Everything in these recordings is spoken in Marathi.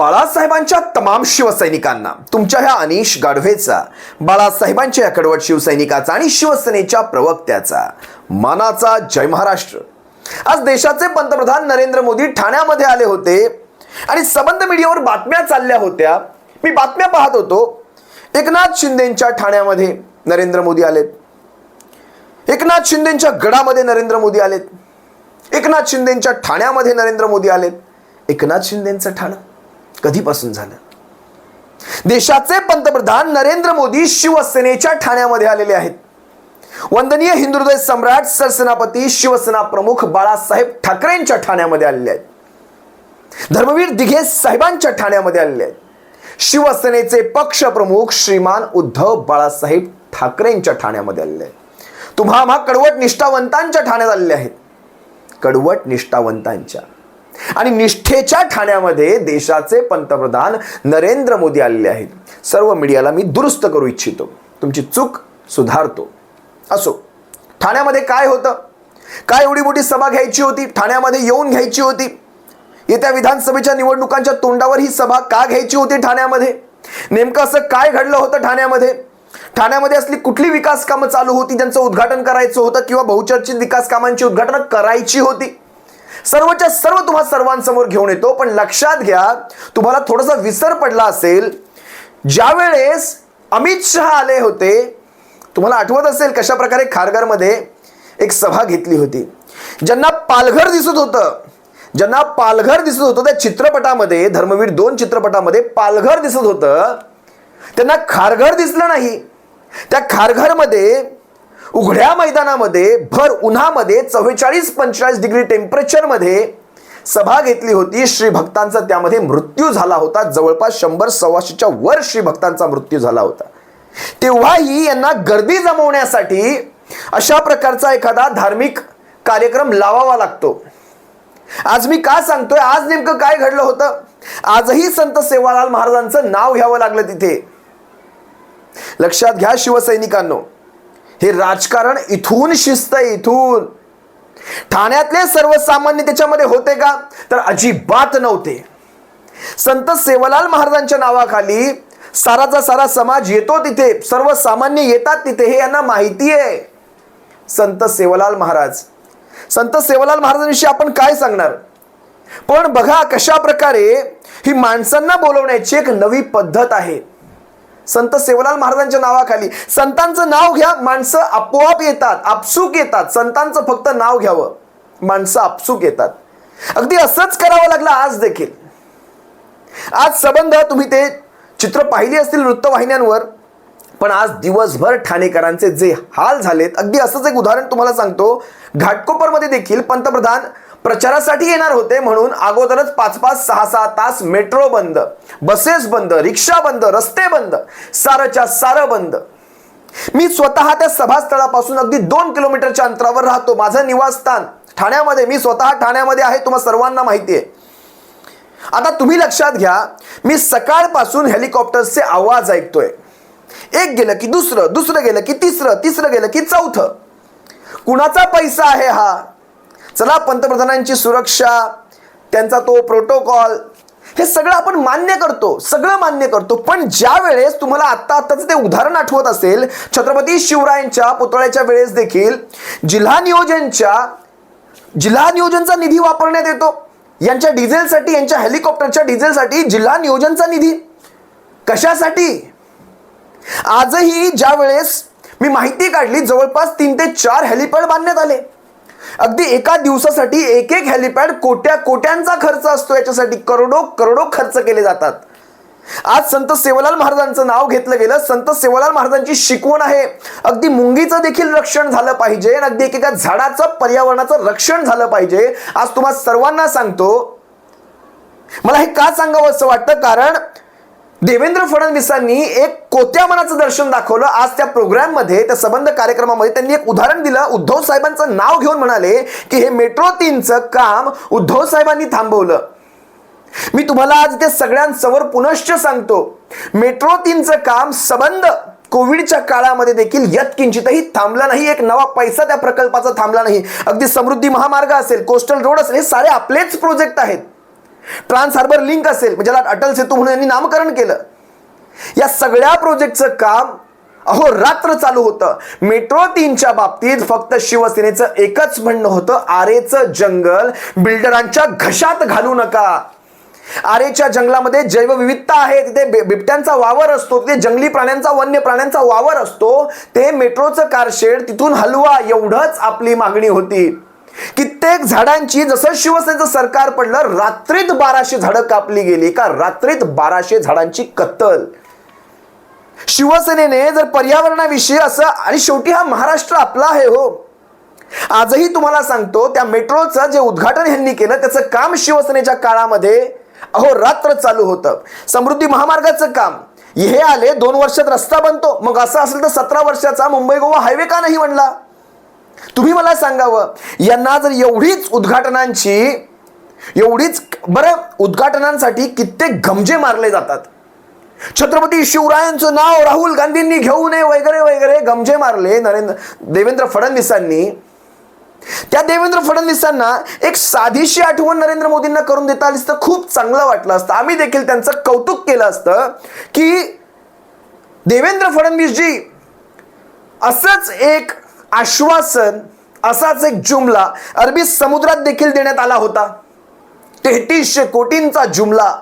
बाळासाहेबांच्या तमाम शिवसैनिकांना तुमच्या ह्या अनिश गाढवेचा बाळासाहेबांच्या या कडवट शिवसैनिकाचा आणि शिवसेनेच्या प्रवक्त्याचा. मानाचा जय महाराष्ट्र. आज देशाचे पंतप्रधान नरेंद्र मोदी ठाण्यामध्ये आले होते आणि सबंध मीडियावर बातम्या चालल्या होत्या. मी बातम्या पाहत होतो. एकनाथ शिंदेच्या ठाण्यामध्ये नरेंद्र मोदी आलेत. एकनाथ शिंदेच्या गडामध्ये नरेंद्र मोदी आलेत. एकनाथ शिंदेच्या ठाण्यामध्ये नरेंद्र मोदी आलेत. एकनाथ शिंदेचं ठाणं. कधीपासून झालं? देशाचे पंतप्रधान नरेंद्र मोदी शिवसेनेच्या ठाण्यामध्ये आलेले आहेत. वंदनीय हिंदुहृदय सम्राट सरसेनापती शिवसेना प्रमुख बाळासाहेब ठाकरेंच्या ठाण्यामध्ये आलेले आहेत. धर्मवीर दिघे साहेबांच्या ठाण्यामध्ये आलेले आहेत. शिवसेनेचे पक्ष प्रमुख श्रीमान उद्धव बाळासाहेब ठाकरेंच्या ठाण्यामध्ये आलेले आहेत. तुम्हा कडवट निष्ठावंतांच्या ठाण्यात आलेले आहेत. कडवट निष्ठावंतांच्या. आणि निष्ठेच्या ठाण्यामध्ये देशाचे पंतप्रधान नरेंद्र मोदी आलेले आहेत. सर्व मीडियाला मी दुरुस्त करू इच्छितो. तुमची चूक सुधारतो. असो. ठाण्यामध्ये काय होतं? काय एवढी मोठी सभा घ्यायची होती? ठाण्यामध्ये येऊन घ्यायची होती? येत्या विधानसभेच्या निवडणुकांच्या तोंडावर ही सभा का घ्यायची होती ठाण्यामध्ये? नेमकं असं काय घडलं होतं ठाण्यामध्ये? ठाण्यामध्ये असली कुठली विकास कामं चालू होती? त्यांचं उद्घाटन करायचं होतं किंवा बहुचर्चित विकास कामांची उद्घाटन करायची होती? सर्वच्या सर्व तुम्हा सर्वांसमोर घेऊन येतो. पण लक्षात घ्या तुम्हाला थोडासा विसर पडला असेल ज्या वेळेस अमित शहा आले होते तुम्हाला आठवत असेल कशा प्रकारे खारघरमध्ये एक सभा घेतली होती. ज्यांना पालघर दिसत होतं ज्यांना पालघर दिसत होतं त्या चित्रपटामध्ये धर्मवीर दोन चित्रपटामध्ये पालघर दिसत होतं त्यांना खारघर दिसलं नाही. त्या खारघरमध्ये उघड्या मैदानामध्ये भर उन्हामध्ये चव्वेचाळीस पंचेचाळीस डिग्री टेम्परेचरमध्ये सभा घेतली होती. श्री भक्तांचा त्यामध्ये मृत्यू झाला होता. जवळपास शंभर सव्वाशेच्या वर श्री भक्तांचा मृत्यू झाला होता. तेव्हाही यांना गर्दी जमवण्यासाठी अशा प्रकारचा एखादा धार्मिक कार्यक्रम लावावा लागतो. आज मी का सांगतोय? आज नेमकं काय घडलं होतं? आजही संत सेवालाल महाराजांचं नाव घ्यावं लागलं तिथे. लक्षात घ्या शिवसैनिकांनो हे राजकारण इथून शिस्त इथून. ठाण्यातले सर्वसामान्य त्याच्यामध्ये होते का? तर अजिबात नव्हते. संत सेवालाल महाराजांच्या नावाखाली साराचा सारा समाज येतो तिथे. सर्वसामान्य येतात तिथे हे यांना माहिती आहे. संत सेवालाल महाराज. संत सेवालाल महाराजांविषयी आपण काय सांगणार? पण बघा कशा प्रकारे ही माणसांना बोलवण्याची एक नवी पद्धत आहे. संत सेवलाल महाराजांच्या नावाखाली. संतांचं नाव घ्या माणसं आपोआप येतात आपसूक येतात. संतांचं फक्त नाव घ्यावं माणसं आपसूक येतात. अगदी असंच करावं लागलं आज देखील. आज संबंध तुम्ही ते चित्र पाहिली असतील वृत्तवाहिन्यांवर पण आज दिवसभर ठाणेकरांचे जे हाल झालेत अगदी असंच एक उदाहरण तुम्हाला सांगतो. घाटकोपरमध्ये देखील पंतप्रधान प्रचारासाठी येणार होते म्हणून अगोदरच पाच पाच सहा सहा तास मेट्रो बंद बसेस बंद रिक्षा बंद रस्ते बंद सारच्या सारं बंद. मी स्वतः त्या सभास्थळापासून अगदी दोन किलोमीटरच्या अंतरावर राहतो. माझं निवासस्थान ठाण्यामध्ये. मी स्वतः ठाण्यामध्ये आहे तुम्हाला सर्वांना माहिती आहे. आता तुम्ही लक्षात घ्या मी सकाळपासून हेलिकॉप्टरचे आवाज ऐकतोय. एक गेलं की दुसरं दुसरं गेलं की तिसरं तिसरं गेलं की चौथं. कुणाचा पैसा आहे हा? चला पंतप्रधानांची सुरक्षा त्यांचा तो प्रोटोकॉल हे सगळं आपण मान्य करतो सगळं मान्य करतो. पण ज्या वेळेस तुम्हाला आत्ता आत्ताचं ते उदाहरण आठवत असेल छत्रपती शिवरायांच्या पुतळ्याच्या वेळेस देखील जिल्हा नियोजनच्या जिल्हा नियोजनचा निधी वापरण्यात येतो. यांच्या डिझेलसाठी यांच्या हेलिकॉप्टरच्या डिझेलसाठी जिल्हा नियोजनचा निधी. कशासाठी? आजही ज्या वेळेस मी माहिती काढली जवळपास तीन ते चार हेलिपॅड बांधण्यात आले. अगदी एका दिवसासाठी एक एक हेलिपॅड कोट्या कोट्यांचा खर्च असतो. याच्यासाठी करोडो करोडो खर्च केले जातात. आज संत सेवालाल महाराजांचं नाव घेतलं गेलं. संत सेवालाल महाराजांची शिकवण आहे. अगदी मुंगीचं देखील रक्षण झालं पाहिजे आणि अगदी एकेका झाडाचं पर्यावरणाचं रक्षण झालं पाहिजे. आज तुम्हाला सर्वांना सांगतो. मला हे का सांगावं असं वाटतं? कारण देवेंद्र फडणवीसांनी एक कोत्या मनाचं दर्शन दाखवलं. आज त्या प्रोग्राममध्ये त्या संबंध कार्यक्रमामध्ये त्यांनी एक उदाहरण दिलं. उद्धव साहेबांचं नाव घेऊन म्हणाले की हे मेट्रो तीनचं काम उद्धव साहेबांनी थांबवलं. मी तुम्हाला आज ते सगळ्यांसमोर पुनश्च सांगतो. मेट्रो तीनचं काम संबंध कोविडच्या काळामध्ये देखील यत्किंचितही थांबला नाही. एक नवा पैसा त्या प्रकल्पाचा थांबला नाही. अगदी समृद्धी महामार्ग असेल कोस्टल रोड असेल हे सारे आपलेच प्रोजेक्ट आहेत. ट्रान्स हार्बर लिंक असेल म्हणजे ज्याला अटल सेतू म्हणून यांनी नामकरण केलं. या सगळ्या प्रोजेक्टचं काम अहो रात्र चालू होतं. मेट्रो तीनच्या बाबतीत फक्त शिवसेनेचं एकच म्हणणं होतं आरेचं जंगल बिल्डरांच्या घशात घालू नका. आरेच्या जंगलामध्ये जैवविविधता आहे तिथे बिबट्यांचा वावर असतो तिथे जंगली प्राण्यांचा वन्य प्राण्यांचा वावर असतो ते मेट्रोचं कारशेड तिथून हलवा एवढंच आपली मागणी होती. कित्येक झाडांची जसं शिवसेनेचं सरकार पडलं रात्रीत बाराशे झाडं कापली गेली का? रात्रीत बाराशे झाडांची कत्तल. शिवसेनेने जर पर्यावरणाविषयी असं आणि शेवटी हा महाराष्ट्र आपला आहे हो. आजही तुम्हाला सांगतो त्या मेट्रोचं जे उद्घाटन यांनी केलं त्याचं काम शिवसेनेच्या काळामध्ये अहो रात्र चालू होतं. समृद्धी महामार्गाचं काम. हे आले दोन वर्षात रस्ता बनतो. मग असं असेल तर सतरा वर्षाचा मुंबई गोवा हायवे का नाही म्हणला तुम्ही मला सांगावं यांना जर एवढीच उद्घाटनांची एवढीच बरं उद्घाटनांसाठी कित्येक गमजे मारले जातात. छत्रपती शिवरायांचं नाव राहुल गांधींनी घेऊ नये वगैरे वगैरे गमजे मारले नरेंद्र देवेंद्र फडणवीसांनी. त्या देवेंद्र फडणवीसांना एक साधीशी आठवण नरेंद्र मोदींना करून देता आली तर खूप चांगलं वाटलं असतं. आम्ही देखील त्यांचं कौतुक केलं असतं की देवेंद्र फडणवीसजी असंच एक आश्वासन असाच एक जुमला अरबी समुद्रात देखील देण्यात आला होता. तेहतीसशे कोटींचा जुमला.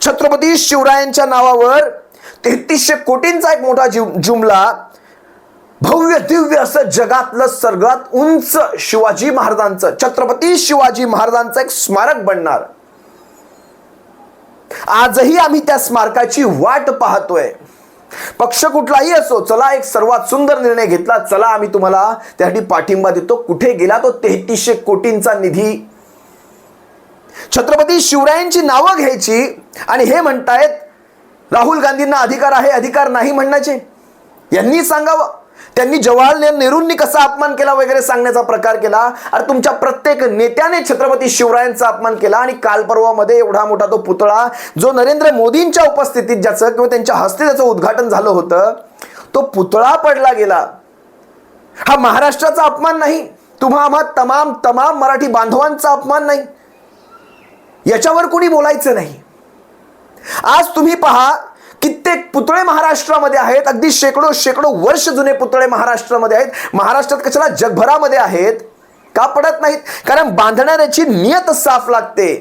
छत्रपती शिवरायांच्या नावावर तेहतीसशे कोटींचा एक मोठा जुमला. भव्य दिव्य असं जगातलं सर्वात उंच शिवाजी महाराजांचं छत्रपती शिवाजी महाराजांचं एक स्मारक बनणार. आजही आम्ही त्या स्मारकाची वाट पाहतोय. पक्ष कुठलाही असो चला एक सर्वात सुंदर निर्णय घेतला चला आम्ही तुम्हाला त्यासाठी पाठिंबा देतो. कुठे गेला तो तेहतीसशे कोटींचा निधी? छत्रपती शिवरायांची नावं घ्यायची आणि हे म्हणतायत राहुल गांधींना अधिकार आहे अधिकार नाही म्हणण्याचे. यांनी सांगावं. त्यांनी जवाहरलाल नेहरूंनी कसा अपमान केला वगैरे सांगण्याचा प्रकार केला. अरे तुमच्या प्रत्येक नेत्याने छत्रपती शिवरायांचा अपमान केला आणि कालपरवामध्ये एवढा मोठा तो पुतळा जो नरेंद्र मोदींच्या उपस्थितीत ज्याचं किंवा त्यांच्या हस्ते त्याचं उद्घाटन झालं होतं तो पुतळा पडला गेला. हा महाराष्ट्राचा अपमान नाही. तुम्हा आम्हा तमाम तमाम मराठी बांधवांचा अपमान नाही. याच्यावर कोणी बोलायचं नाही. आज तुम्ही पहा कित्येक पुतळे महाराष्ट्रामध्ये आहेत. अगदी शेकडो शेकडो वर्ष जुने पुतळे महाराष्ट्रामध्ये आहेत. महाराष्ट्रात कशाला जगभरामध्ये आहेत? का पडत नाहीत? कारण बांधणाऱ्याची नियत साफ लागते.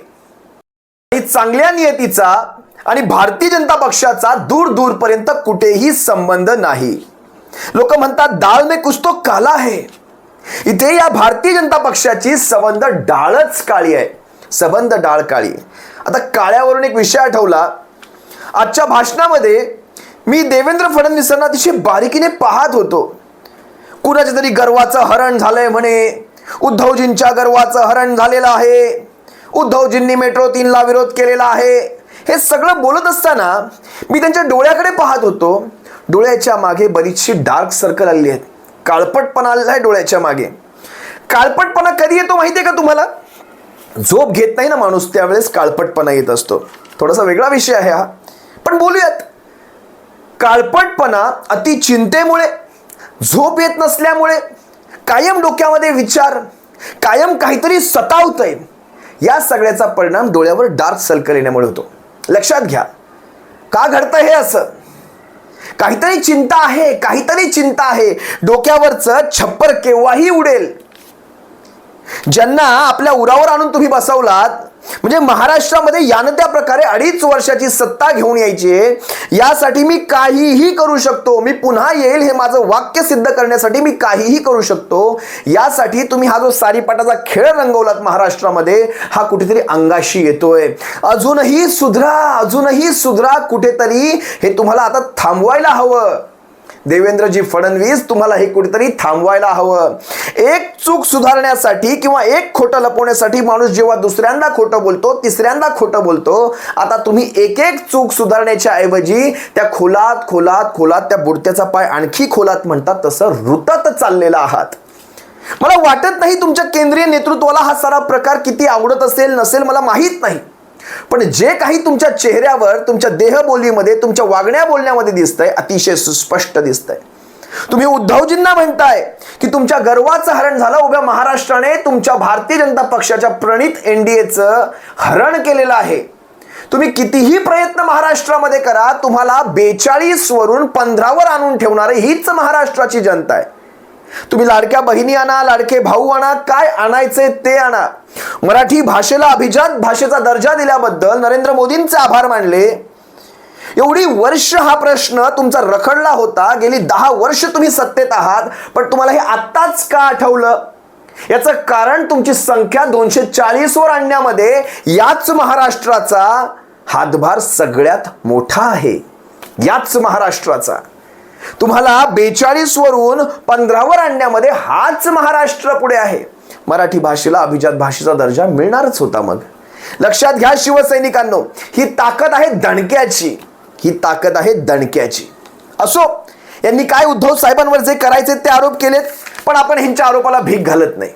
आणि चांगल्या नियतीचा आणि भारतीय जनता पक्षाचा दूर दूरपर्यंत कुठेही संबंध नाही. लोक म्हणतात डाळ मे कुछ तो काला है. इथे या भारतीय जनता पक्षाची संबंध डाळच काळी आहे. संबंध डाळ काळी आता काळ्यावरून एक विषय आठवला. आजच्या भाषणामध्ये मी देवेंद्र फडणवीसांना अतिशय बारीकीने पाहत होतो. कुणाच्या तरी गर्वाचं हरण झालंय म्हणे. उद्धवजींच्या गर्वाचं हरण झालेलं आहे. उद्धवजींनी मेट्रो तीनला विरोध केलेला आहे. हे सगळं बोलत असताना मी त्यांच्या डोळ्याकडे पाहत होतो. डोळ्याच्या मागे बरीचशी डार्क सर्कल आलेली आहेत. काळपटपणा आलेला आहे डोळ्याच्या मागे. काळपटपणा कधी येतो माहिती आहे का तुम्हाला? झोप घेत नाही ना माणूस त्यावेळेस काळपटपणा येत असतो. थोडासा वेगळा विषय आहे हा. पण बोलूयात. काळपटपणा अति चिंतेमुळे झोप येत नसल्यामुळे कायम डोक्यामध्ये विचार कायम काहीतरी सतावतंय या सगळ्याचा परिणाम डोळ्यावर डार्क सर्कल येण्यामुळे होतो. लक्षात घ्या. का घडतं हे असं? काहीतरी चिंता आहे काहीतरी चिंता आहे. डोक्यावरचं छप्पर केव्हाही उडेल. ज्यांना आपल्या उरावर आणून तुम्ही बसवलात म्हणजे महाराष्ट्रामध्ये यानं त्या प्रकारे अडीच वर्षाची सत्ता घेऊन यायची यासाठी मी काहीही करू शकतो. मी पुन्हा येईल हे माझं वाक्य सिद्ध करण्यासाठी मी काहीही करू शकतो. यासाठी तुम्ही हा जो सारीपाटाचा खेळ रंगवलात महाराष्ट्रामध्ये हा कुठेतरी अंगाशी येतोय. अजूनही सुधरा अजूनही सुधरा कुठेतरी हे तुम्हाला आता थांबवायला हवं. देवेंद्रजी फडणवीस तुम्हाला हे कुठेतरी थांबवायला हवं. एक चूक सुधारण्यासाठी किंवा एक खोटं लपवण्यासाठी माणूस जेव्हा दुसऱ्यांदा खोटं बोलतो तिसऱ्यांदा खोटं बोलतो आता तुम्ही एक एक चूक सुधारण्याच्या ऐवजी त्या खोलात खोलात खोलात त्या बुडत्याचा पाय आणखी खोलात म्हणतात तसं रुतत चाललेला आहात. मला वाटत नाही तुमच्या केंद्रीय नेतृत्वाला हा सारा प्रकार किती आवडत असेल नसेल मला माहीत नाही. पण जे काही तुमच्या चेहऱ्यावर तुमच्या देहबोलीमध्ये तुमच्या वागण्या बोलण्यामध्ये दिसतंय अतिशय सुस्पष्ट दिसतंय. तुम्ही उद्धवजींना म्हणताय की तुमच्या गर्वाचं हरण झालं उभ्या महाराष्ट्राने तुमच्या भारतीय जनता पक्षाच्या प्रणित एनडीएचं हरण केलेलं आहे. तुम्ही कितीही प्रयत्न महाराष्ट्रामध्ये करा तुम्हाला बेचाळीस वरून पंधरावर आणून ठेवणारे हीच महाराष्ट्राची जनता आहे. तुम्ही लाडक्या बहिणी आणा लाडके भाऊ आणा काय आणायचे ते आणा. मराठी भाषेला अभिजात भाषेचा दर्जा दिल्याबद्दल नरेंद्र मोदींचे आभार मानले. एवढी वर्ष हा प्रश्न तुमचा रखडला होता. गेली दहा वर्ष तुम्ही सत्तेत आहात पण तुम्हाला हे आत्ताच का आठवलं? याचं कारण तुमची संख्या दोनशे चाळीसवर आणण्यामध्ये याच महाराष्ट्राचा हातभार सगळ्यात मोठा आहे. याच महाराष्ट्राचा. तुम्हाला बेचाळीस वरून पंधरावर आणण्यामध्ये हाच महाराष्ट्र पुढे आहे. मराठी भाषेला अभिजात भाषेचा दर्जा मिळणारच होता मग. लक्षात घ्या शिवसैनिकांनो ही ताकद आहे दणक्याची. ही ताकद आहे दणक्याची. असो यांनी काय उद्धव साहेबांवर जे करायचे ते आरोप केलेत पण आपण ह्यांच्या आरोपाला भीक घालत नाही.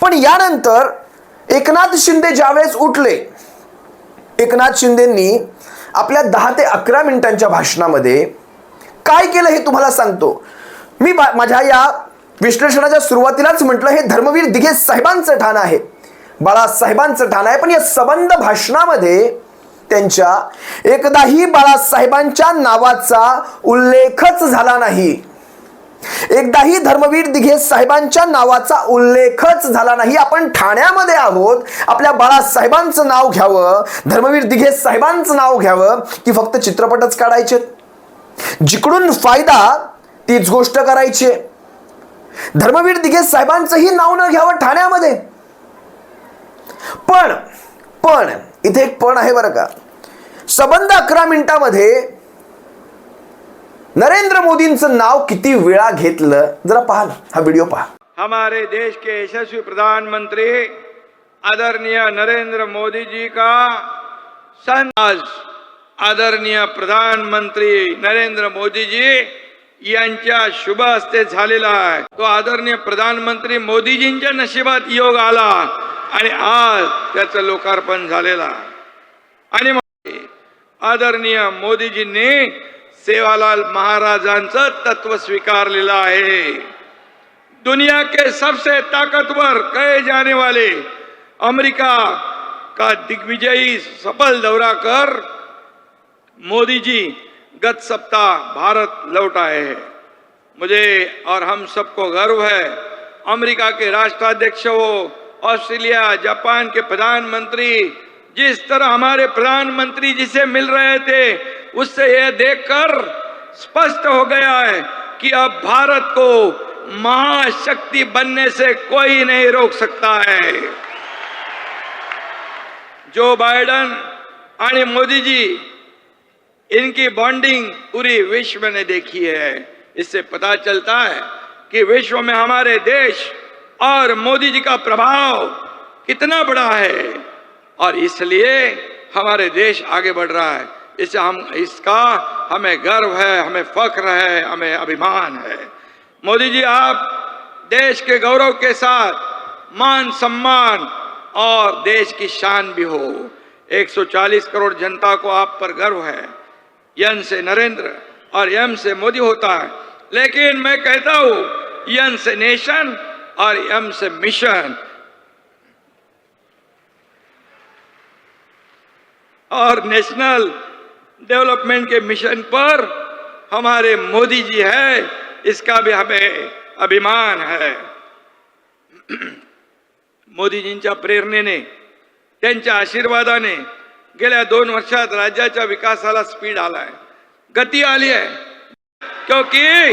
पण यानंतर एकनाथ शिंदे ज्यावेळेस उठले एकनाथ शिंदेंनी आपल्या दहा ते अकरा मिनिटांच्या भाषणामध्ये काय केलं हे तुम्हाला सांगतो. मी बा- माझ्या या विश्लेषणाच्या सुरुवातीलाच म्हटलं हे धर्मवीर दिघे साहेबांचं ठाण आहे. बाळासाहेबांचं ठाण आहे पण या सबंध भाषणामध्ये त्यांच्या एकदाही बाळासाहेबांच्या नावाचा उल्लेखच झाला नाही. एकदाही धर्मवीर दिघे साहेबांच्या नावाचा उल्लेखच झाला नाही. आपण ठाण्यामध्ये आहोत आपल्या बाळासाहेबांचं नाव घ्यावं धर्मवीर दिघे साहेबांचं नाव घ्यावं की फक्त चित्रपटच काढायचे जिकडून फायदा तीच गोष्ट करायची आहे. धर्मवीर दिघे साहेबांचंही नाव न घ्यावं ठाण्यामध्ये. पण पण इथे एक पण आहे बरं का. सबंध अकरा मिनिटामध्ये नरेंद्र मोदींचं नाव किती वेळा घेतलं? जरा पहा ना हा व्हिडिओ पहा. हमारे देश के यशस्वी प्रधानमंत्री आदरणीय नरेंद्र मोदी जी का सन आज आदरणीय प्रधानमंत्री नरेंद्र मोदीजी यांच्या शुभ हस्ते झालेला आहे. तो आदरणीय प्रधानमंत्री मोदीजींच्या नशिबात योग आला आणि आज त्याचं लोकार्पण झालेला आणि आदरणीय मोदीजींनी सेवालाल महाराजांचं तत्व स्वीकारलेलं आहे. दुनिया के सबसे ताकतवर कहे जाने वाले अमेरिका का दिग्विजयी सफल दौरा कर मोदी जी, गत सप्ताह भारत लौट आए हैं। मुझे और हम सबको गर्व है, अमेरिका के राष्ट्राध्यक्ष हो ऑस्ट्रेलिया, जापान के प्रधानमंत्री, जिस तरह हमारे प्रधानमंत्री जी से मिल रहे थे, उससे यह देखकर स्पष्ट हो गया है कि अब भारत को महाशक्ति बनने से कोई नहीं रोक सकता है। जो बाइडन मोदी जी इनकी बॉन्डिंग पूरी विश्व ने देखी है। इससे पता चलता है कि विश्व में हमारे देश और मोदी जी का प्रभाव कितना बड़ा है और इसलिए हमारे देश आगे बढ़ रहा है। इससे हम, इसका हमें गर्व है, हमें फख्र है, हमें अभिमान है। मोदी जी, आप देश के गौरव के साथ मान सम्मान और देश की शान भी हो। 140 करोड़ जनता को आप पर गर्व है। यन से नरेंद्र और यम से मोदी होता है। लेकिन मैं कहता हूँ, यन से नेशन और यम से मिशन। और नेशनल डेवलपमेंट के मिशन पर हमारे मोदी जी है, इसका भी हमें अभिमान है। मोदी जी मोदीजींच्या प्रेरणेने त्यांच्या आशीर्वादाने गेल्या दोन वर्षात राज्याच्या विकासाला स्पीड आलाय. गती आली आहे. क्योंकि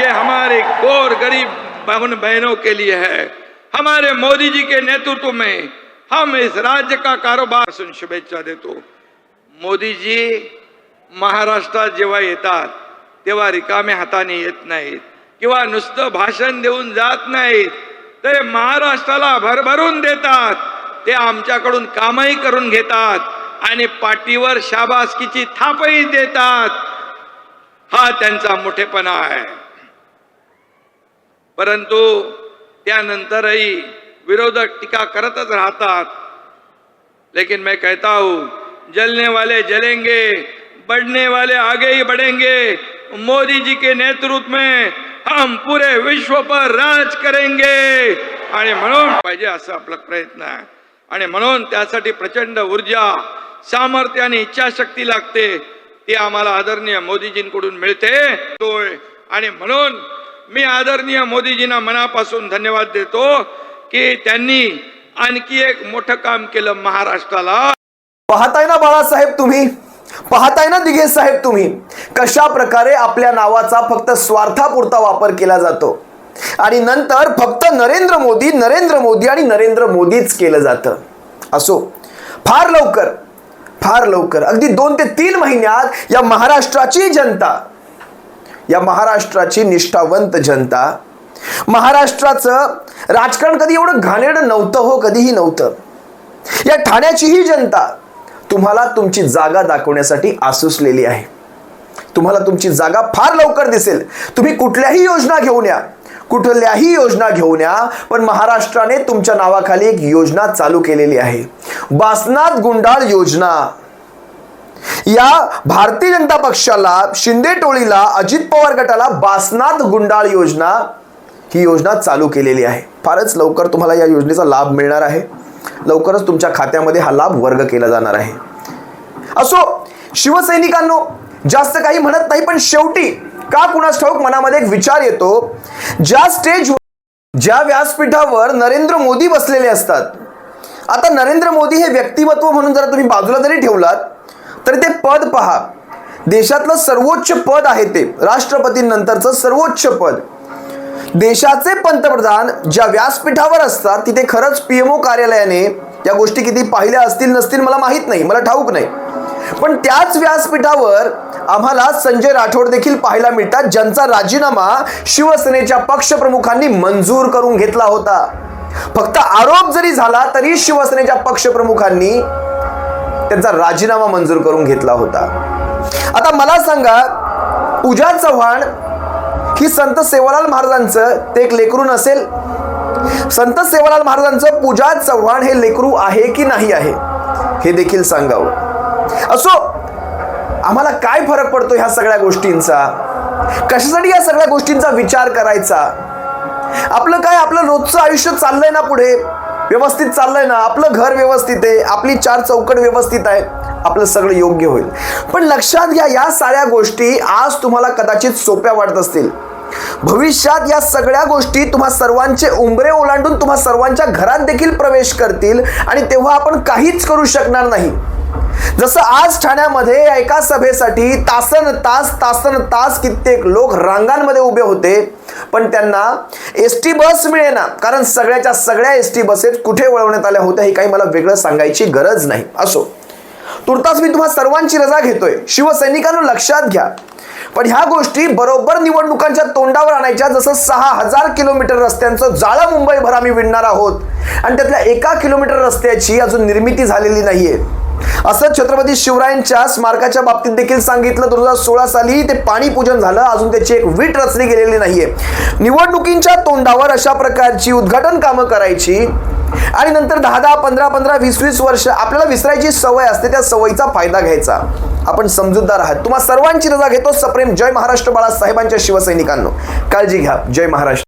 ये हमारे गोर गरीब बहन बहनों के लिए है. हमारे मोदी जी के नेतृत्व में हम इस राज्य का कारोबार सुन शुभेच्छा देतो. मोदी जी महाराष्ट्रात जेव्हा येतात तेव्हा रिकामे हाताने येत नाहीत किंवा नुसतं भाषण देऊन जात नाहीत ते महाराष्ट्राला भरभरून देतात. ते आमच्याकडून कामही करून घेतात आणि पाठीवर शाबासकीची थापही देतात. हा त्यांचा मोठेपणा आहे. परंतु त्यानंतरही विरोधक टीका करतच राहतात. लेकिन मैं कहता हूं जलने वाले जलेंगे बढ़ने वाले आगे ही बढ़ेंगे। मोदी जी के नेतृत्व में हम पूरे विश्व पर राज करेंगे। आणि म्हणून पाहिजे असं आपला प्रयत्न आहे. आणि म्हणून त्यासाठी प्रचंड ऊर्जा सामर्थ्य आणि इच्छाशक्ती लागते. ती आम्हाला आदरणीय मोदीजींकडून मिळते. तोय आणि म्हणून मी आदरणीय मोदीजींना मनापासून धन्यवाद देतो की त्यांनी आणखी एक मोठं काम केलं महाराष्ट्राला. पाहताय ना बाळासाहेब तुम्ही? पाहताय ना दिघे साहेब तुम्ही? कशा प्रकारे आपल्या नावाचा फक्त स्वार्थापुरता वापर केला जातो? आणि नंतर फक्त नरेंद्र मोदी नरेंद्र मोदी आणि नरेंद्र मोदीच केलं जातं. असो फार लवकर फार लवकर अगदी दोन ते तीन महिन्यात या महाराष्ट्राची जनता या महाराष्ट्राची निष्ठावंत जनता महाराष्ट्राचं राजकारण कधी एवढं घाणेरडं नव्हतं हो कधीही नव्हतं. या ठाण्याचीही जनता तुम्हाला तुमची जागा दाखवण्यासाठी आसुसलेली आहे. तुम्हाला तुमची जागा फार लवकर दिसेल. तुम्ही कुठल्याही योजना घेऊन या. कुठल्याही योजना घेऊन या पण महाराष्ट्राने तुमच्या नावाखाली एक योजना चालू केलेली आहे. बासनाथ गुंडाळ योजना. या भारतीय जनता पक्षाला शिंदे टोळीला अजित पवार गटाला बासनाथ गुंडाळ योजना ही योजना चालू केलेली आहे. फारच लवकर तुम्हाला या योजनेचा लाभ मिळणार आहे. लवकरच तुमच्या खात्यामध्ये हा लाभ वर्ग केला जाणार आहे. असो शिवसैनिकांनो जास्त काही म्हणत नाही पण शेवटी का कुणास ठाऊक मनामध्ये एक विचार येतो ज्या स्टेज ज्या व्यासपीठावर नरेंद्र मोदी बसलेले असतात. आता नरेंद्र मोदी हे व्यक्तिमत्व म्हणून जर तुम्ही बाजूला जरी ठेवलात तर ते पद पहा. देशातलं सर्वोच्च पद आहे ते राष्ट्रपतींनंतरचं सर्वोच्च पद. देशाचे पंतप्रधान ज्या व्यासपीठावर असतात तिथे खरंच पीएमओ कार्यालयाने या गोष्टी किती पाहिल्या असतील नसतील मला माहीत नाही मला ठाऊक नाही. पण त्याच व्यासपीठावर आम्हाला संजय राठोड देखील पाहायला मिळतात ज्यांचा राजीनामा शिवसेनेच्या पक्षप्रमुखांनी मंजूर करून घेतला होता. फक्त आरोप जरी झाला तरी शिवसेनेच्या पक्षप्रमुखांनी त्यांचा राजीनामा मंजूर करून घेतला होता. आता मला सांगा पूजा चव्हाण ही संत सेवालाल महाराजांचं ते एक लेकरू नसेल? संत सेवालाल महाराजांचं पूजा चव्हाण हे लेकरू आहे की नाही आहे हे देखील सांगावं. असो आम्हाला काय फरक पडतो ह्या सगळ्या गोष्टींचा? कशासाठी या सगळ्या गोष्टींचा विचार करायचा? आपलं काय? आपलं रोजचं आयुष्य चाललंय ना पुढे? व्यवस्थित चाललंय ना? आपलं घर व्यवस्थित आहे आपली चार चौकट व्यवस्थित आहे आपलं सगळं योग्य होईल. पण लक्षात घ्या या साऱ्या गोष्टी आज तुम्हाला कदाचित सोप्या वाटत असतील. भविष्यात या सगळ्या गोष्टी तुम्हा सर्वांचे उंबरे ओलांडून तुम्हा सर्वांच्या घरात देखील प्रवेश करतील आणि तेव्हा आपण काहीच करू शकणार नाही. जसं आज ठाण्यामध्ये एका सभेसाठी तासन तास तासन तास कित्येक लोक रांगांमध्ये उभे होते. पण त्यांना एस टी बस मिळेना कारण सगळ्याच्या सगळ्या एस टी बसेस कुठे वळवण्यात आल्या होत्या हे काही मला वेगळं सांगायची गरज नाही. असो. तुर्तास मी तुम्हा सर्वांची रजा घेतोय. शिवसैनिकांना लक्षात घ्या. पण ह्या गोष्टी बरोबर निवडणुकांच्या तोंडावर आणायच्या जसं सहा हजार किलोमीटर रस्त्यांचं जाळं मुंबईभर आम्ही विणणार आहोत. आणि त्यातल्या एका किलोमीटर रस्त्याची अजून निर्मिती झालेली नाहीये. असं छत्रपती शिवरायांच्या स्मारकाच्या बाबतीत देखील सांगितलं दोन हजार सोळा साली ते पाणी पूजन झालं अजून त्याची एक वीट रचली गेलेली नाहीये. निवडणुकींच्या तोंडावर अशा प्रकारची उद्घाटन कामं करायची आणि नंतर दहा दहा पंधरा पंधरा वीस वीस वर्ष आपल्याला विसरायची सवय असते त्या सवयीचा फायदा घ्यायचा. आपण समजूतदार आहात. तुम्हा सर्वांची रजा घेतो. सप्रेम जय महाराष्ट्र बाळासाहेबांच्या शिवसैनिकांनो. काळजी घ्या. जय महाराष्ट्र.